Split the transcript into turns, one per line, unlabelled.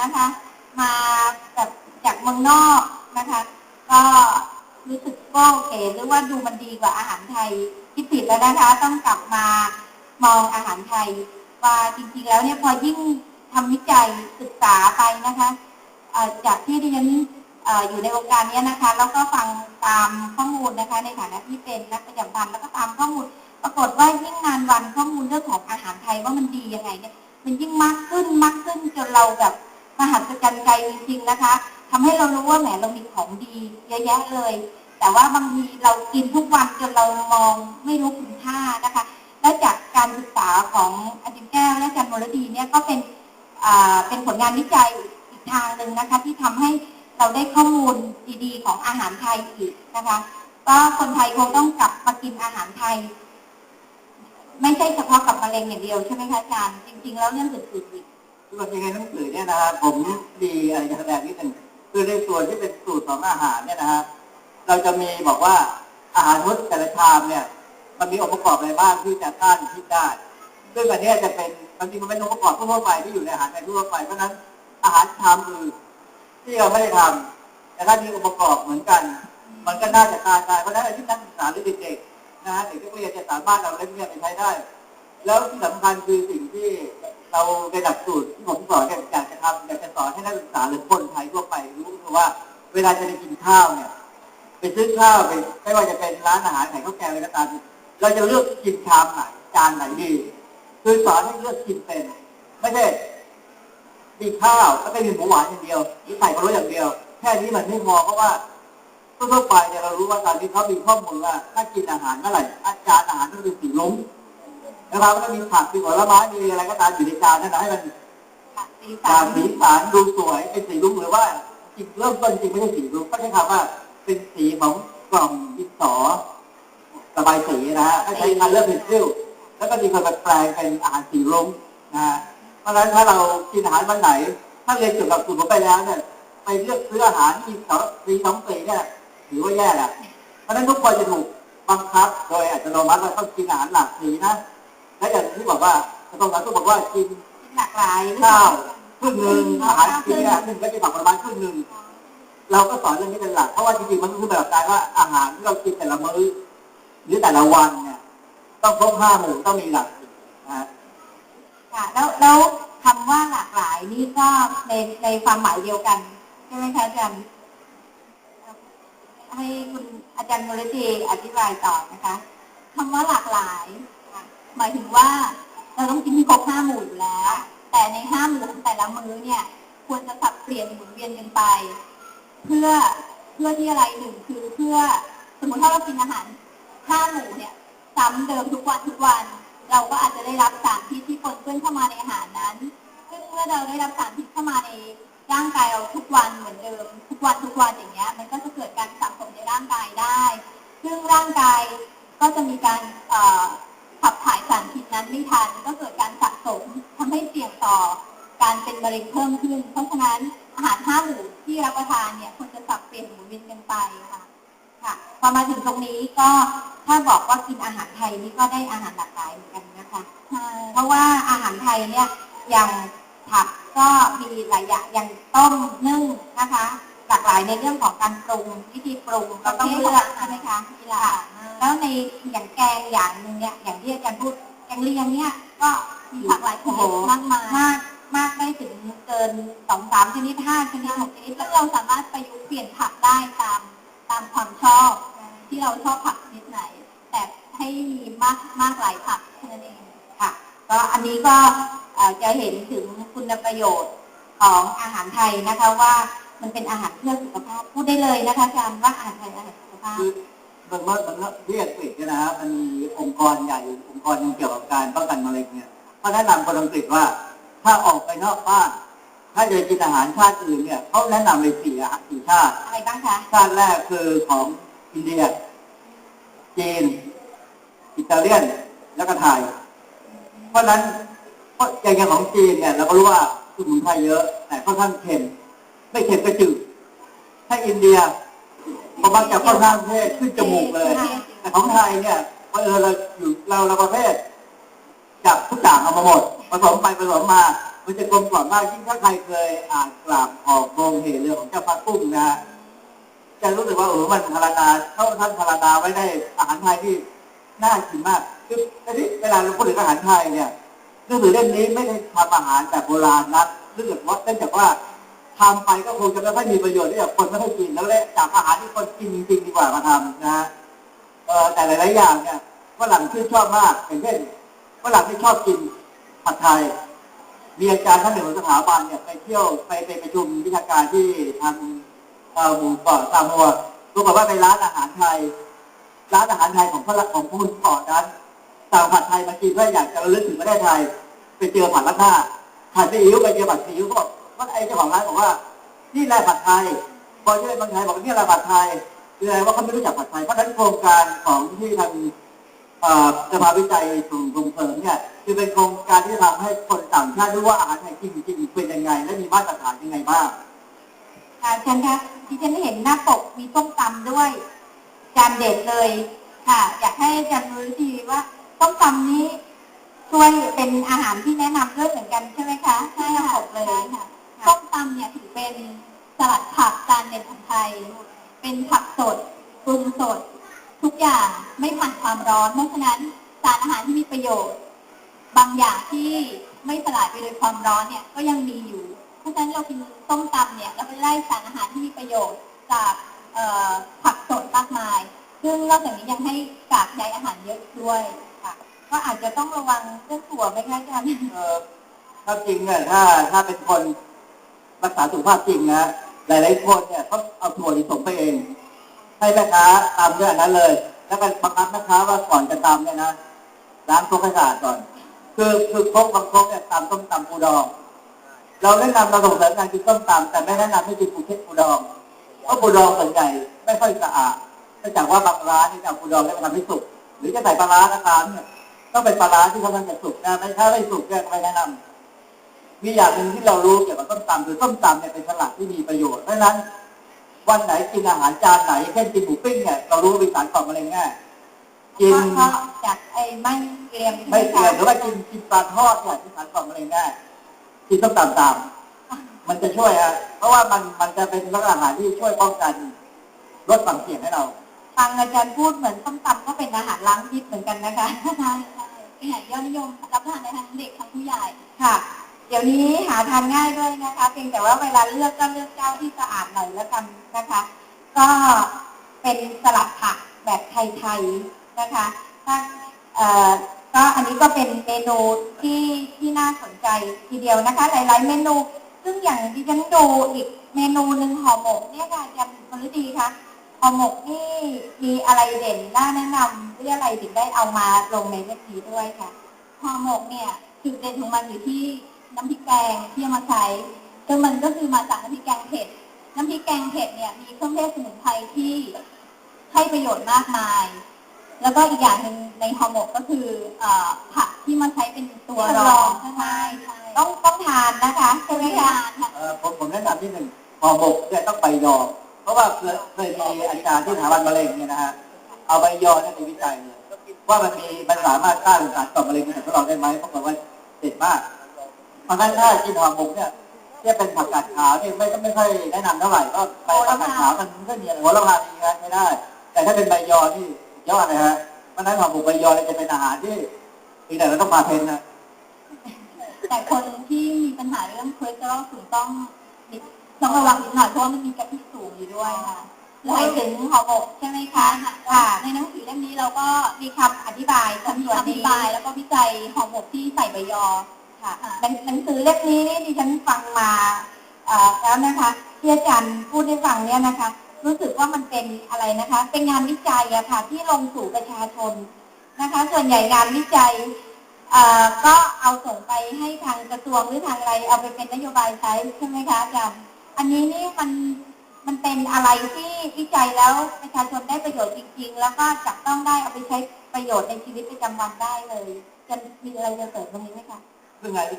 นะคะ มาแบบจากเมืองนอกนะคะ ก็รู้สึกก็โอเคหรือว่าดูมันดีกว่าอาหารไทยคิดผิดแล้วนะคะ ต้องกลับมามองอาหารไทย ว่าจริงๆแล้วเนี่ยพอยิ่งทำวิจัยศึกษาไปนะคะจากที่ดิฉันเอ่อยู่ในวงการเนี้ยนะคะ แล้วก็ฟังตามข้อมูลนะคะ ในฐานะที่เป็นนักประจำพันแล้วก็ตามข้อมูล ปรากฏว่ายิ่งนานวันข้อมูลเรื่องของอาหารไทยว่ามันดียังไงเนี่ยมันยิ่งมากขึ้นมากขึ้นจนเราแบบ มหัศจรรย์ใจจริงๆนะคะทำให้เรารู้ว่าแหมเรามีของดีเยอะแยะเลย แต่ว่าบางทีเรากินทุกวันจนเรามองไม่รู้คุณค่านะคะ และจากการศึกษาของอาจารย์แก้วและอาจารย์มรดีเนี่ยก็เป็นเป็นผลงานวิจัยอีกทางหนึ่งนะคะ ที่ทำให้เราได้ข้อมูลดีๆ ของอาหารไทยอีกนะคะ ก็คนไทยคงต้องกลับมากินอาหารไทย ไม่ใช่เฉพาะกับมะเร็งอย่างเดียวใช่ไหมคะอาจารย์จริง ๆ แล้วเรื่องอื่นๆอีก
คือจริงๆในหนังสือเนี่ยนะครับผมดีอะไรจะแสดงนิดหนึ่งคือในส่วนที่เป็นสูตรของอาหารเนี่ยนะฮะเราจะมีบอกว่าอาหารมื้อแต่ละชามเนี่ย มันมีองค์ประกอบอะไรบ้างที่จะต้านพิษได้ซึ่งอันนี้จะเป็นบางทีมันเป็นองค์ประกอบทั่วไปที่อยู่ในอาหารไทยทั่วไปเพราะฉะนั้นอาหารชามอื่นที่เราไม่ได้ทำแต่ถ้ามีองค์ประกอบเหมือนกัน มันก็น่าจะต้านได้เพราะฉะนั้นที่นักศึกษาหรือเด็กๆนะฮะเด็กนักเรียนจะสามารถเอาเล่มเนี้ไปใช้ได้ แล้วที่สำคัญคือสิ่งที่ เราในหลักสูตรที่ผมสอนเนี่ยอยากจะทำอยากจะสอนให้นักศึกษาหรือคนไทยทั่วไปรู้คือว่า เวลาจะไปกินข้าวเนี่ยไปซื้อข้าวไปไม่ว่าจะเป็นร้านอาหารไหนข้าวแกงอะไรก็ตามเราจะเลือกกินชามไหนจานไหนดีคือสอนให้เลือกกินเป็นไม่ใช่มีข้าวแล้วก็มีหมูหวานอย่างเดียวหรือไข่พะโล้อย่างเดียว แค่นี้มันไม่พอเพราะว่าทั่วไปเนี่ยเรารู้ว่าตอนนี้เขามีข้อมูลว่าถ้ากินอาหารเมื่อไหร่อาจารย์อาหารต้องเป็นสีลุ้ง นะครับก็มีผักมีผลไม้มีอะไรก็ตามอยู่ในจานนั่นนะให้มัน
สี
จา
สั
นสีสันดูสวยเป็นสีรุ้งหรือว่าจริงเริ่มต้นจริงไม่ใช่สีรุ้งก็ใช้คำว่าเป็นสีของกล่องดินสอระบายสีนะฮะใช้คันเลอร์เพนซิลแล้วก็มีคนแปลงเป็นอาหารสีรุ้งนะเพราะฉะนั้นถ้าเรากินอาหารวันไหน ถ้าเรียนเกี่ยวกับสูตรผมไปแล้วเนี่ยไปเลือกซื้ออาหารที่สองสีสองสีเนี่ยถือว่าแย่แหละเพราะฉะนั้นทุกคนจะถูกบังคับโดยอัตโนมัติว่าต้องกินอาหารหลากสีนะ บอกว่าตรงนั้นก็บอกว่ากิน
หลากหลาย
ข้าวครึ่งหนึ่งอาหารกินเนี่ยหนึ่งก็จะผักผลไม้ครึ่งหนึ่งเราก็สอนเรื่องนี้เป็นหลักเพราะว่าจริงๆมันคือแบบการว่าอาหารที่เรากินแต่ละมื้อหรือแต่ละวันเนี่ยต้องครบห้าหมู่ต้องมีหลักสี่นะฮะ
ค่ะแล้วแล้วคำว่าหลากหลายนี่ก็ในในความหมายเดียวกันใช่ไหมคะอาจารย์ให้คุณอาจารย์มูลธีอธิบายต่อนะคะคำว่าหลากหลายค่ะ หมายถึงว่าเราต้องกินให้ครบห้าหมู่อยู่แล้ว แต่ในห้าหมู่ของแต่ละมื้อเนี่ย ควรจะสับเปลี่ยนหมุนเวียนกันไป เพื่อเพื่อที่อะไรหนึ่งคือเพื่อสมมติถ้าเรากินอาหารห้าหมู่เนี่ย ซ้ำเดิมทุกวันทุกวัน เราก็อาจจะได้รับสารพิษที่ปนเปื้อนเข้ามาในอาหารนั้นซึ่งเมื่อเราได้รับสารพิษเข้ามาในร่างกายเราทุกวันเหมือนเดิม ทุกวันทุกวันอย่างเงี้ย มันก็จะเกิดการสะสมในร่างกายได้ ซึ่งร่างกายก็จะมีการเอ่อ ขับถ่ายสารพิษนั้นไม่ทันก็เกิดการสะสมทำให้เสี่ยงต่อ การเป็นมะเร็งเพิ่มขึ้น เพราะฉะนั้นอาหารห้าหมู่ที่รับประทานเนี่ยควรจะสับเปลี่ยนหมุนเวียนกันไปค่ะค่ะพอมาถึงตรงนี้ก็ถ้าบอกว่ากินอาหารไทยนี่ก็ได้อาหารหลากหลายเหมือนกันนะคะเพราะว่าอาหารไทยเนี่ยอย่างผักก็มีหลายอย่างอย่างต้มนึ่งนะคะ หลากหลายในเรื่องของการปรุงวิธีปรุงก็ต้องเลือกใช่ไหมคะมีหลาแล้วในอย่างแกงอย่างหนึ่งเนี่ยอย่างที่อาจารย์พูดแกงเลียงเนี่ยก็มีหลากหลายชนิดมากมายมากมากได้ถึงเกินสองสามชนิดห้าชนิดหกชนิดซึ่งเราสามารถประยุกต์เปลี่ยนผักได้ตามตามความชอบ ที่เราชอบผักชนิดไหน แต่ให้มีมากมากหลายผักเท่านั้นเองค่ะก็อันนี้ก็จะเห็นถึงคุณประโยชน์ของอาหารไทยนะคะว่า มันเป็นอาหารเพื่อสุขภาพพูดได้เลยนะคะอาจารย์ว่าอาหารไทยอาหารสุขภาพ
คือมันว่ามันว่าที่อังกฤษเนี่ยนะฮะมันมีองค์กรใหญ่องค์กรหนึงเกี่ยวกับการป้องกันมะเร็งเนี่ยเขาแนะนำคนอังกฤษว่า ถ้าออกไปนอกบ้านถ้าจะกินอาหารชาติอื่นเนี่ยเขาแนะนำเลยสี่อาหารสี่ชาติ
อะไรบ้างคะ
ชาติแรกคือของอินเดีย จีน อิตาเลียน แล้วก็ไทย เพราะฉะนั้นเพราะอย่างของจีนเนี่ยเราก็รู้ว่าสมุนไพรเยอะ แต่ค่อนข้างเค็ม ไม่เค็มก็จืดถ้าอินเดียก็มักจะค่อนข้างเทศขึ้นจมูกเลย แต่ของไทยเนี่ยเออเราอยู่เราเราประเภทจับทุกอย่างเอามาหมดผสมไปผสมมามันจะกลมกล่อมมากยิ่งถ้าใครเคยอ่านกราบออกโรงเหตุเรื่องของเจ้าฟ้ากุ้งนะจะรู้สึกว่าเออมันพารานาเขาท่านพารานาไว้ได้อาหารไทยที่น่ากินมากคือทีนี้เวลาเราพูดถึงอาหารไทยเนี่ยหนังสือเล่มนี้ไม่ได้ทำอาหารแบบโบราณนะเนื่องจากว่าเนื่องจากว่า ทำไปก็คงจะไม่ค่อยมีประโยชน์ที่แบบคนไม่ค่อยกินแล้วเลยจากอาหารที่คนกินจริงดีกว่ามาทำนะฮะเออแต่หลายๆอย่างเนี่ยฝรั่งชื่นชอบมากอย่างเช่นฝรั่งที่ชอบกินผัดไทย มีอาจารย์ท่านหนึ่งของสถาบันเนี่ยไปเที่ยวไปไปประชุมวิชาการที่ทางเอ่อหมู่เกาะซามัวปรากฏว่าไปร้านอาหารไทย ร้านอาหารไทยของพระของผู้เกาะนั้นสั่งผัดไทยมากินเพื่ออยากจะระลึกถึงประเทศไทย ไปเจอผัดละหน้าผัดซีอิ๊วไปเจอผัดซีอิ๊วก็บอก ว่าไอ้เจ้าของร้านบอกว่านี่แหละผัดไทยพอเจอเมืองไทยบอกว่านี่แหละผัดไทยคืออะไรว่าเขาไม่รู้จักผัดไทยเพราะฉะนั้นโครงการของที่ทางเอ่อสภาวิจัยส่งส่งเสริมเนี่ยคือเป็นโครงการที่จะทำให้คนต่างชาติรู้ว่าอาหารไทยจริงๆเป็นยังไง และมีมาตรฐานยังไงบ้าง
ค่ะอาจารย์คะดิฉันเห็นหน้าปกมีส้มตำด้วยจานเด็ดเลยค่ะ อยากให้อาจารย์รู้ทีว่าส้มตำนี้ช่วยเป็นอาหารที่แนะนำด้วยเหมือนกันใช่ไหมคะใช่ค่ะเลยค่ะ ส้มตำเนี่ยถือเป็นสลัดผักจานเด็ดของไทย เป็นผักสดปรุงสด ทุกอย่างไม่ผ่านความร้อนเพราะฉะนั้นสารอาหารที่มีประโยชน์ บางอย่างที่ไม่สลายไปโดยความร้อนเนี่ยก็ยังมีอยู่ เพราะฉะนั้นเรากินต้มตำเนี่ยเราไปไล่สารอาหารที่มีประโยชน์จากผักสดมากมาย ซึ่งนอกจากนี้ยังให้กากใยอาหารเยอะด้วยค่ะ ก็อาจจะต้องระวังเรื่องถั่วไหมคะอาจารย์
เออถ้าจริงเนี่ยถ้าถ้าเป็นคน รักษาสุขภาพจริงนะหลายๆคนเนี่ยเขาเอาถั่วลิสงไปเอง ให้แม่ค้าตำด้วยอันนั้นเลย แล้วก็บังคับแม่ค้าว่าก่อนจะตำเนี่ยนะล้างโคกให้สะอาดก่อน คือคือโคกบางโคกเนี่ยตำต้มตำปูดอง เราแนะนำเราส่งเสริมการกินต้มตำแต่ไม่แนะนำให้กินปูเค็ดปูดองเพราะปูดองส่วนใหญ่ไม่ค่อยสะอาดเนื่องจากว่าบางร้านที่จะเอาปูดองแล้วมาทำให้สุกหรือจะใส่ปลาร้านะครับเนี่ยต้องเป็นปลาร้าที่เขาทำจากสุกนะไม่ถ้าไม่สุกเนี่ยไม่แนะนำ มีอย่างหนึ่งที่เรารู้เกี่ยวกับต้มตำคือต้มตำเนี่ยเป็นสลัดที่มีประโยชน์เพราะฉะนั้น วันไหนกินอาหารจานไหนเช่นกินหมูปิ้งเนี่ยเรารู้ว่ามีสารก่อมะเร็งแน่กิน
เพราะจากไอ้ไม่เกรียมใช่ห
ไม่เกี่ยว
คะ
หรือว่ากินกินปลาทอดเนี่ยมีสารก่อมะเร็งแน่กินต้มตำตามมันจะช่วยฮะเพราะว่ามันมันจะเป็นรักอาหารที่ช่วยป้องกันลดความเสี่ยงให้เรา
ฟังอาจารย์พูดเหมือนส้มตำก็เป็นอาหารล้างพิษเหมือนกันนะคะใช่ใช่เป็นอาหารยอดนิยมรับประทานได้ทั้งเด็กทั้งผู้ใหญ่ค่ะ เดี๋ยวนี้หาทานง่ายด้วยนะคะ เพียงแต่ว่าเวลาเลือกก็เลือกเจ้าที่สะอาดหน่อยแล้วกันนะคะ ก็เป็นสลัดผักแบบไทยๆนะคะถ้าเอ่อก็อันนี้ก็เป็นเมนูที่ที่น่าสนใจทีเดียวนะคะ หลายๆ เมนู ซึ่งอย่างที่ฉันดูอีกเมนูหนึ่งห่อหมกเนี่ยค่ะอาจารย์มฤดีคะห่อหมกนี่มีอะไรเด่นน่าแนะนำเรื่องอะไรถึงได้เอามาลงในเว็บนี้ด้วยค่ะห่อหมกเนี่ยจุดเด่นของมันอยู่ที่ น้ำพริกแกงที่เอามาใช้ซึ่งมันก็คือมาจากน้ำพริกแกงเผ็ด น้ำพริกแกงเผ็ดเนี่ยมีเครื่องเทศสมุนไพรที่ให้ประโยชน์มากมาย แล้วก็อีกอย่างหนึ่งในห่อหมกก็คือเอ่อผักที่มาใช้เป็นตัวรองใช่ไหมต้องต้องทานนะคะใช่ไหมคะ
เอ่อผมผมแนะนำที่หนึ่งห่อหมกเนี่ยต้องใบยอ เพราะว่าเคยเคยมีอาจารย์ที่สถาบันมะเร็งเนี่ยนะฮะเอาใบยอเนี่ยไปวิจัยเลยว่ามันมีมันสามารถต้านสารก่อมะเร็งในทดลองได้ไหมปรากฏว่าเด็ดมาก เพราะฉะนั้นถ้ากินห่อหมกเนี่ยที่เป็นผักกาดขาวเนี่ยไม่ก็ไม่ค่อยแนะนำเท่าไหร่ก็ไปผักกาดขาวมันก็เหนียวหัวละพาดีนะไม่ได้ แต่ถ้าเป็นใบยอนี่ยอดเลยฮะเพราะฉะนั้นห่อหมกใบยอเนี่ยจะเป็นอาหารที่มีแต่เราต้องมาเพนนะ
แต่คนที่มีปัญหาเรื่องคอเลสเตอรอลสูงต้องต้องระวังนิดหน่อยเพราะว่ามันมีกะทิสูงอยู่ด้วยค่ะหมายถึงห่อหมกใช่ไหมคะค่ะ ในหนังสือเล่มนี้เราก็มีคำอธิบายคำอธิบายแล้วก็วิจัยห่อหมกที่ใส่ใบยอ ค่ะหนังสือเล่มนี้นี่ดิฉันฟังมาแล้วนะคะที่อาจารย์พูดให้ฟังเนี่ยนะคะ รู้สึกว่ามันเป็นอะไรนะคะ เป็นงานวิจัยอะค่ะที่ลงสู่ประชาชนนะคะ ส่วนใหญ่งานวิจัยก็เอาส่งไปให้ทางกระทรวงหรือทางอะไร เอาไปเป็นนโยบายใช้ใช่ไหมคะอาจารย์อันนี้นี่มันมันเป็นอะไรที่วิจัยแล้วประชาชนได้ประโยชน์จริง ๆ แล้วก็จับต้องได้เอาไปใช้ประโยชน์ในชีวิตประจำวันได้เลยจะมีอะไรจะเสริมตรงนี้ไหมคะ
ซึ่งงานวิจัย